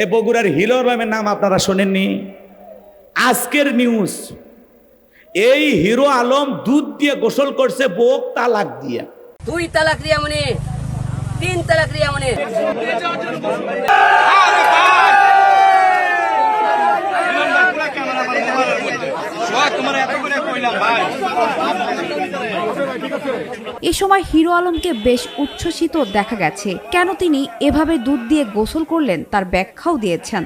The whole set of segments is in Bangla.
এই বগুড়ার হিরো আলমের নাম আপনারা শোনেননি। আজকের নিউজ এই হিরো আলম দুধ দিয়ে গোসল করছে বোক তালাক দিয়ে। দুই তালাক রিয়া মনে তিন তালাক রিয়া মনে। এ সময় হিরো আলমকে বেশ উচ্ছ্বসিত দেখা গেছে। কেন তিনি এভাবে দুধ দিয়ে গোসল করলেন তার ব্যাখ্যাও দিয়েছেন।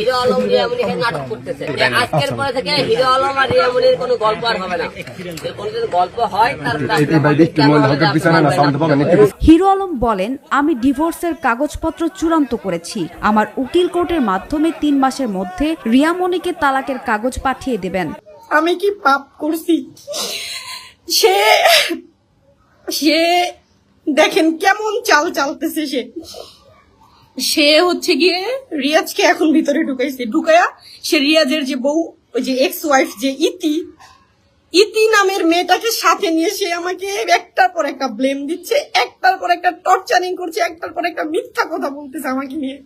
হিরো আলম রিয়া মনি এখানে নাটক করতেছে। আজকের পরে থেকে হিরো আলম আর রিয়া কোনো গল্প আর হবে না। যদি কোনো যদি গল্প হয় তার কেন হবে যে আপনার হয় না? হিরো আলম বলেন আমি ডিভোর্সের কাগজপত্র চূড়ান্ত করেছি। আমার উকিল কোর্টের মাধ্যমে তিন মাসের মধ্যে রিয়ামণিকে তালাকের কাগজ পাঠিয়ে দেবেন। আমি কি পাপ করছি? সে সে দেখেন কেমন চাল চালতেছে সে। সে হচ্ছে গিয়ে রিয়াজকে এখন ভিতরে ঢুকাইছে। ঢুকায়া সে রিয়াজের যে বউ, ওই যে এক্স ওয়াইফ যে ইতি ইতি নামের মেয়েটাকে সাথে নিয়ে সে আমাকে একটার পর একটা ব্লেম দিচ্ছে, একটার পর একটা টর্চারিং করছে, একটার পর একটা মিথ্যা কথা বলতেছে আমাকে নিয়ে।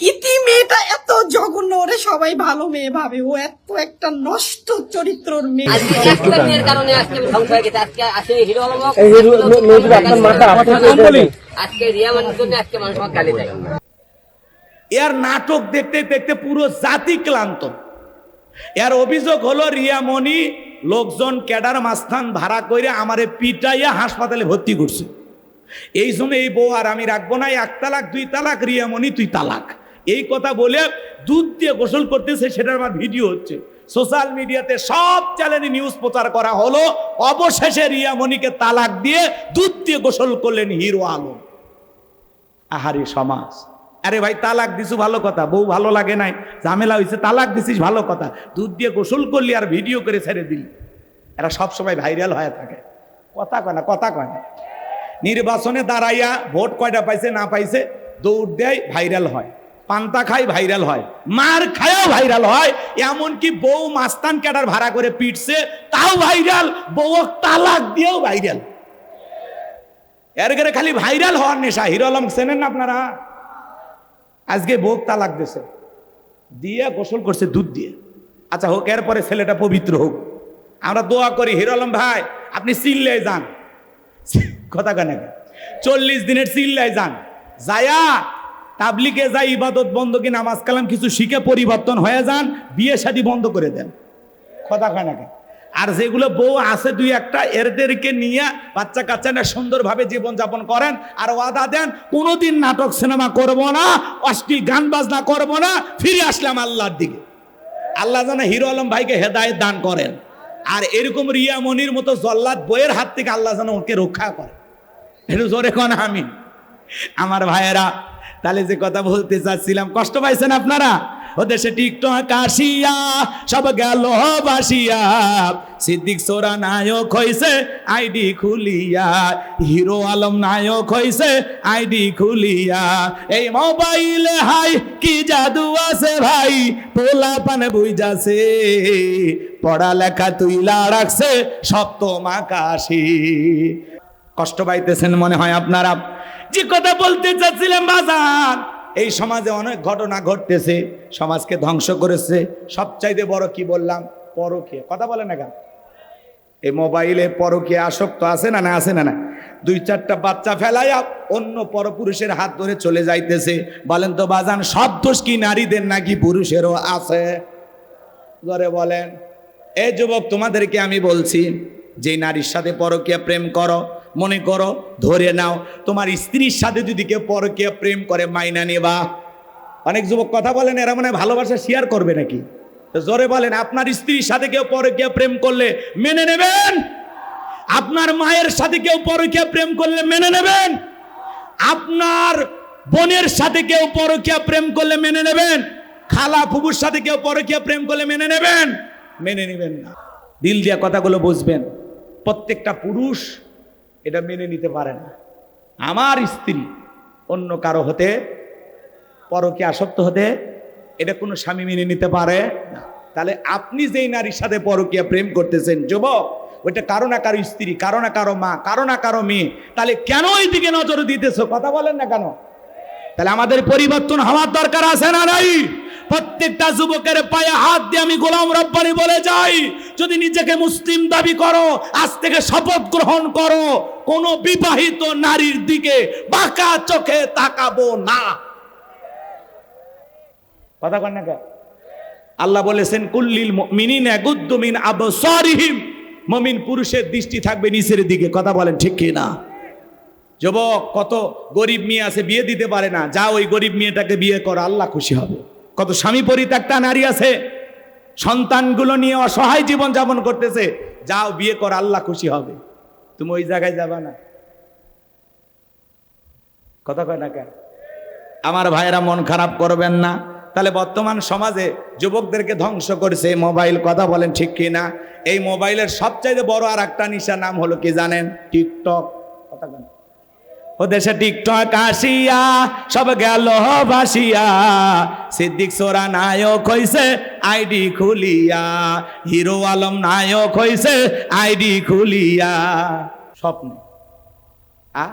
ইতি মেয়েটা এত জঘন্য ওরে সবাই ভালো মেয়ে ভাবে। ও এত একটা নষ্ট চরিত্রর মেয়ে। আজকে একটা মেয়ের কারণে আজকে আমি ধ্বংস হয়ে গেছে। আজকে আসে হিরো আলম হোক, আজকে রিয়া মনির আজকে মানুষ আমাকে গালি দেয়। এর নাটক দেখতে দেখতে পুরো জাতি ক্লান্ত। এর অভিযোগ হলো রিয়ামণি লোকজন ক্যাডার মাস্থান ভাড়া করে আমারে পিটাইয়া হাসপাতালে ভর্তি করছে। এই সময় এই বউ আর আমি রাখব না এক তালাক দুই তালাক রিয়ামণি তুই তালাক। এই কথা বলে দুধ দিয়ে গোসল করতেছে সেটার আমার ভিডিও হচ্ছে। সোশ্যাল মিডিয়াতে সব চ্যানেলে নিউজ প্রচার করা হলো। অবশেষে রিয়ামণিকে তালাক দিয়ে দুধ দিয়ে গোসল করলেন হিরো আলম। আহারি সমাজ। আরে ভাই, তালাক দিছু ভালো কথা, বউ ভালো লাগে নাই। ঝামেলা হয়েছে তালাক দিছিস ভালো কথা। দুধ দিয়ে গোসল করলি আর ভিডিও করে ছেড়ে দিলি। এরা সব সময় ভাইরাল হয়ে থাকে। কথা কয় না, কথা কয় না। নির্বাচনে দাঁড়াইয়া ভোট কয়টা পাইছে, না পাইছে, দৌড় দেয় ভাইরাল হয়। পান্তা খাই ভাইরাল হয়, মার খায়ও ভাইরাল হয়, এমনকি বউ মাস্তান ক্যাডার ভাড়া করে পিটছে, তাও ভাইরাল বউ তালাক দিয়েও ভাইরাল। এর গেলে খালি ভাইরাল হওয়ার নেশা, হিরো আলম চেনেন না আপনারা? আজকে বোক তালাক দিছে দিয়ে গোসল করছে, দুধ দিয়ে। আচ্ছা হোক, এরপরে ছেলেটা পবিত্র হোক। আমরা দোয়া করি, হিরো আলম ভাই, আপনি চিল্লায় যান। কথা কেন? চল্লিশ দিনের চিল্লায় যান। যায়া তাবলিকে যাই ইবাদত বন্ধ কি নামাজ কালাম কিছু শিখে পরিবর্তন হয়ে যান, বিয়ে শাদী বন্ধ করে দেন। কথা কয় না আর যেগুলো বউ আছে দুই একটা এরদেরকে নিয়ে বাচ্চা কাচ্চা না সুন্দরভাবে জীবনযাপন করেন আর ওয়াদা দেন, কোনোদিন নাটক সিনেমা করব না, অশ্লীল গান বাজনা করব না, ফিরে আসলাম আল্লাহর দিকে। আল্লাহ যেন হিরো আলম ভাইকে হেদায়েত দান করেন। আর এরকম রিয়া মনির মতো জল্লাদ বইয়ের হাত থেকে আল্লাহ যেন ওকে রক্ষা করে। একটু জোরে কন আমি আমার ভাইয়েরা তাহলে যে কথা বলতে চাচ্ছিলাম, কষ্ট পাইছেন আপনারা? ও দেশে টিকটক আসিয়া, সব গেল বাসিয়া। সিদ্দিক সোরা নায়ক হইছে, আইডি খুলিয়া। হিরো আলম নায়ক হইছে, আইডি খুলিয়া। এই মোবাইলে হাই, কি জাদু আছে ভাই? পোলা পান বুঝাছে পড়ালেখা তুইলা রাখছে, সপ্তম আকাশী। কষ্ট পাইতেছেন মনে হয় আপনারা? যে কথা বলতে চাচ্ছিলাম বাজার এই সমাজে অনেক ঘটনা ঘটতেছে, সমাজকে ধ্বংস করেছে। সবচাইতে বড় কি বললাম? পরকে কথা বলে না কেন? এই মোবাইলে পরকে আসক্ত আছে না না আছে না না দুই চারটা বাচ্চা ফেলাইয়া অন্য পরপুরুষের হাত ধরে চলে যাইতেছে। বলেন তো, বাজান, সব দোষ কি নারীদের নাকি পুরুষেরও আছে? ধরে বলেন। এই যুবক, তোমাদেরকে আমি বলছি, যে নারীর সাথে পরকীয়া প্রেম করো মনে করো, ধরে নাও, তোমার স্ত্রীর সাথে যদি কেউ পরকীয়া প্রেম করে, মাইনা নেবা। অনেক যুবক কথা বলেন, এরা মানে ভালোবাসা শেয়ার করবে নাকি? জোরে বলেন, আপনার স্ত্রীর সাথে কেউ পরকীয়া প্রেম করলে মেনে নেবেন? আপনার মায়ের সাথে কেউ পরকীয়া প্রেম করলে মেনে নেবেন? আপনার বোনের সাথে কেউ পরকীয়া প্রেম করলে মেনে নেবেন? খালা ফুবুর সাথে কেউ পরকীয়া প্রেম করলে মেনে নেবেন? মেনে নেবেন না। দিল দিয়া কথাগুলো বুঝবেন। প্রত্যেকটা পুরুষ এটা মেনে নিতে পারে না। আমার স্ত্রী অন্য কারও হতে পরকে আসক্ত হতে এটা কোনো স্বামী মেনে নিতে পারে না। তাহলে আপনি যেই নারীর সাথে পরকীয়া প্রেম করতেছেন, যুবক, ওইটা কারও না কারও স্ত্রী, কারও না কারও মা, কারও না কারও মেয়ে, তাহলে কেন ওই দিকে নজর দিতেছ? কথা বলেন না কেন? তাহলে আমাদের পরিবর্তন হওয়ার দরকার আছে না নাই? প্রত্যেকটা যুবকের পায়ে হাত দিয়ে আমি গোলাম রব্বানি বলে যাই, যদি নিজেকে মুসলিম দাবি করো, আজ থেকে শপথ গ্রহণ করো, কোন বিবাহিত নারীর দিকে বাঁকা চোখে তাকাবো না। কথা কন না আল্লাহ বলেছেন, কুল্লিল মিনিন গুদ্দুমিন আবসারিহিম। মমিন পুরুষের দৃষ্টি থাকবে নিচের দিকে। কথা বলেন ঠিক কি না যুবক, কত গরিব মেয়ে আছে, বিয়ে দিতে পারে না। যা ওই গরিব মেয়েটাকে বিয়ে করো, আল্লাহ খুশি হবে। কত স্বামী পরিত্যক্তা নারী আছে, সন্তানগুলো নিয়ে অসহায় জীবন যাপন করতেছে, যাও বিয়ে কর, আল্লাহ খুশি হবে। তুমি ওই জায়গায় যাবা না। কথা কয় না কেন? আমার ভাইয়েরা মন খারাপ করবেন না। তাহলে বর্তমান সমাজে যুবকদেরকে ধ্বংস করেছে মোবাইল, কথা বলেন ঠিক কি না? এই মোবাইলের সবচাইতে বড় আর একটা নিশা নাম হলো কি জানেন? টিকটক। কথা বলেন ও দেশে টিকটক আসিয়া, সব গেল ভাসিয়া। সিদ্দিক সোরা নায়ক হইছে, আইডি খুলিয়া। হিরো আলম নায়ক হইছে, আইডি খুলিয়া। স্বপ্ন। আ?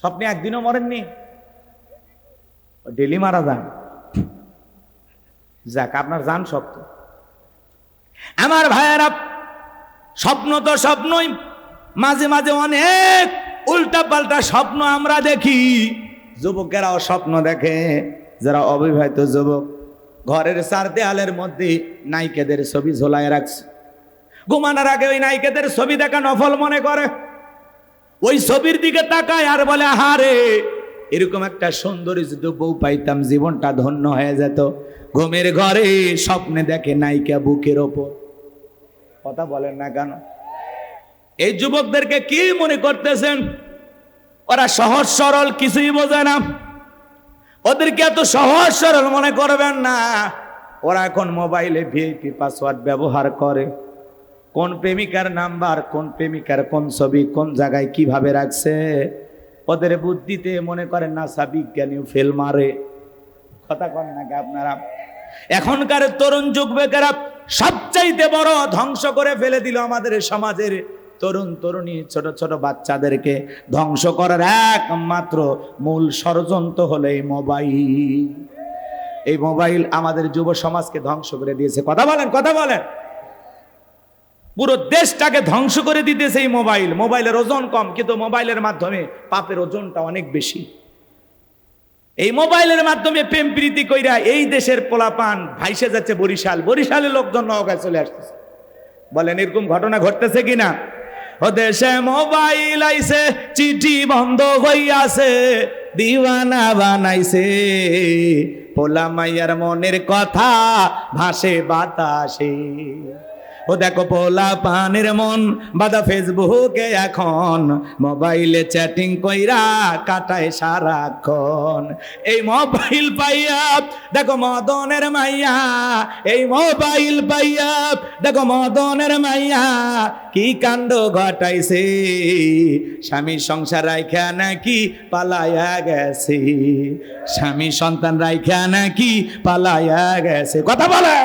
স্বপ্নে একদিনও মরেননি? ডেলি মারা যান। যাক, আপনার যান শক্ত। আমার ভাইয়েরা, স্বপ্ন তো স্বপ্নই। মাঝে মাঝে অনেক উল্টা পাল্টা স্বপ্ন আমরা দেখি। যুবকেরাও স্বপ্ন দেখে, যারা অবিবাহিত যুবক, ঘরের চার দেয়ালের মধ্যে নায়িকাদের ছবি ঝোলায় রাখছে। ঘুমানোর আগে ওই নায়িকাদের ছবি দেখা নফল মনে করে। ওই ছবির দিকে তাকায় আর বলে হারে এরকম একটা সুন্দরী যদি বউ পাইতাম, জীবনটা ধন্য হয়ে যেত। ঘুমের ঘরে স্বপ্নে দেখে নায়িকা বুকের ওপর। কথা বলেন না কেন? এই যুবকদেরকে কি মনে করতেছেন? ওরা সহজ সরল, কিছুই বোঝে না। ওদেরকে এত সহজ সরল মনে করবেন না। ওরা এখন মোবাইলে ভিআইপি পাসওয়ার্ড ব্যবহার করে। কোন প্রেমিকার নাম্বার, কোন প্রেমিকার কোন ছবি, কোন জায়গায় কীভাবে রাখছে? ওদের বুদ্ধিতে মনে করেন না বিজ্ঞানীও ফেল মারে। কথা কন নাকি আপনারা? এখনকার তরুণ যুগ বেকারা সবচাইতে বড় ধ্বংস করে ফেলে দিল আমাদের সমাজের তরুণ তরুণী ছোট ছোট বাচ্চাদেরকে ধ্বংস করার একমাত্র মূল ষড়যন্ত্র হলো এই মোবাইল। এই মোবাইল আমাদের যুব সমাজকে ধ্বংস করে দিয়েছে। কথা বলেন কথা বলেন। পুরো দেশটাকে ধ্বংস করে দিতেছে এই মোবাইল। মোবাইলের ওজন কম, কিন্তু মোবাইলের মাধ্যমে পাপের ওজনটা অনেক বেশি। এই মোবাইলের মাধ্যমে প্রেম প্রীতি কইরা এই দেশের পোলাপান ভাইসে যাচ্ছে বরিশাল। বরিশালের লোকজন নওগায় চলে আসতেছে। বলেন, এরকম ঘটনা ঘটতেছে কিনা? ও দেশে মোবাইল আইসে চিঠি বন্ধ হইয়াছে, দিওয়ানা বানাইছে। পোলা মাইয়ার মনের কথা ভাসে বাতাসে। ও দেখো পোলা পানের মন বাদা ফেসবুকে এখন। মোবাইলে চ্যাটিং কইরা কাটায় সারাক্ষণ। এই মোবাইল পাইয়া, দেখো মদনের মাইয়া, এই মোবাইল পাইয়া, দেখো মদনের মাইয়া, কি কাণ্ড ঘটাইছে? স্বামী সংসার রাইখা নাকি পালায়া গেছে? স্বামী সন্তান রাইখা নাকি পালায়া গেছে? কথা বলে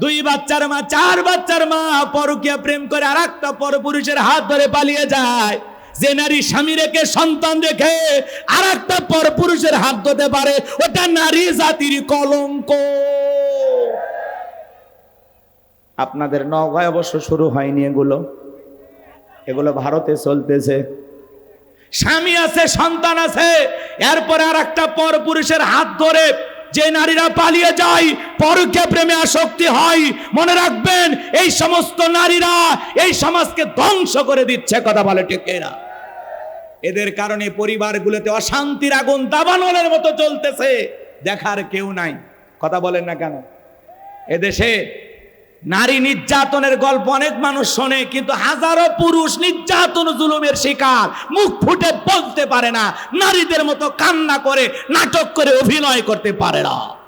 দুই বাচ্চার মা, চার বাচ্চার মা পরকিয়া প্রেম করে আর একটা পরপুরুষের হাত ধরে পালিয়ে যায়। যে নারী স্বামী রেখে, সন্তান রেখে আর একটা পরপুরুষের হাত ধরতে পারে, ওটা নারী জাতির কলঙ্ক। আপনাদের নগায় অবশ্য শুরু হয়নি এগুলো। এগুলো ভারতে চলতেছে। স্বামী আছে, সন্তান আছে, এরপরে আর একটা পরপুরুষের হাত ধরে যে নারীরা পালিয়ে যায় পরকে প্রেমে আসক্তি হয়। মনে রাখবেন, এই সমস্ত নারীরা এই সমাজকে ধ্বংস করে দিচ্ছে, কথা বলে ঠিক এদের কারণে পরিবারগুলোতে অশান্তির আগুন দাবানলের মতো চলতেছে দেখার কেউ নাই। কথা বলেন না কেন? এদেশে নারী নির্যাতনের গল্প অনেক মানুষ শোনে, কিন্তু হাজারো পুরুষ নির্যাতন, জুলুমের শিকার। মুখ ফুটে বলতে পারে না, নারীদের মতো কান্না করে, নাটক করে, অভিনয় করতে পারে না।